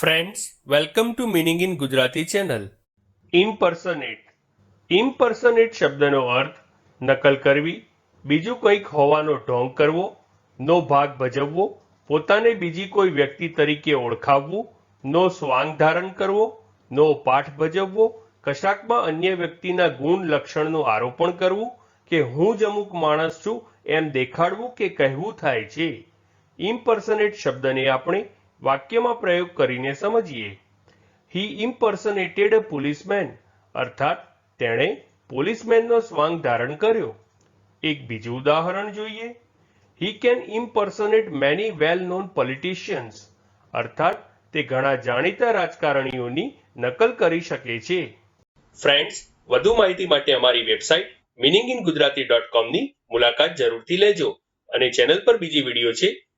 Friends welcome to meaning in Gujarati channel impersonate impersonate શબ્દનો અર્થ, નકલ કરવી, બીજું કંઈક હોવાનો ઢોંગ કરવો, નો ભાગ ભજવવો, પોતાને બીજી કોઈ વ્યક્તિ તરીકે ઓળખાવવું, નો સ્વાંગ ધારણ કરવો, નો પાઠ ભજવવો, કશાકમાં અન્ય વ્યક્તિના ગુણ લક્ષણનું આરોપણ કરવું, કે હું જ અમુક માણસ છું એમ દેખાડવું કે કહેવું થાય છે. ઇમ્પર્સનેટ શબ્દને આપણે વાક્યમાં પ્રયોગ કરીને સમજીએ. હી ઇમ્પર્સનેટેડ અ પોલીસમેન અર્થાત, તેણે પોલીસમેનનો સ્વાંગ ધારણ કર્યો. એક બીજું ઉદાહરણ જોઈએ. He can impersonate many well known politicians અર્થાત, તે ઘણા જાણીતા રાજકારણીઓની નકલ કરી શકે છે. ફ્રેન્ડ્સ વધુ માહિતી માટે અમારી website meaning in Gujarati dot કોમની મુલાકાત જરૂરથી લેજો અને ચેનલ પર બીજી વીડિયો છે